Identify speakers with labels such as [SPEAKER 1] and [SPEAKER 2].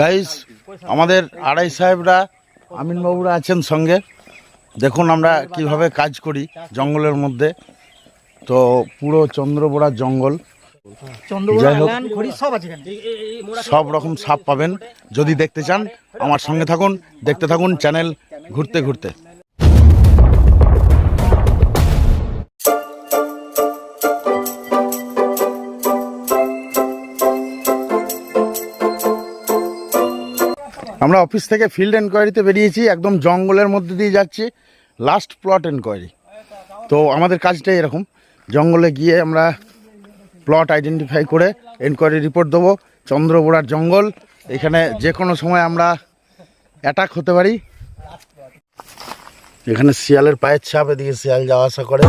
[SPEAKER 1] Guys আমাদের আড়াই সাহেবরা আমিনবাবুরা আছেন সঙ্গে। দেখুন আমরা কীভাবে কাজ করি জঙ্গলের মধ্যে। তো পুরো চন্দ্রবোড়া জঙ্গল। যাই হোক
[SPEAKER 2] সব
[SPEAKER 1] সব রকম সাপ পাবেন। যদি দেখতে চান আমার সঙ্গে থাকুন দেখতে থাকুন চ্যানেল ঘুরতে ঘুরতে। আমরা অফিস থেকে ফিল্ড এনকোয়ারিতে বেরিয়েছি, একদম জঙ্গলের মধ্যে দিয়ে যাচ্ছি লাস্ট প্লট এনকোয়ারি তো আমাদের কাজটাই এরকম, জঙ্গলে গিয়ে আমরা প্লট আইডেন্টিফাই করে এনকোয়ারি রিপোর্ট দেবো, চন্দ্রবোড়ার জঙ্গল, এখানে যে কোনো সময় আমরা অ্যাটাক হতে পারি। এখানে শিয়ালের পায়ের ছাপ এদিকে শিয়াল যাওয়া আসা করে।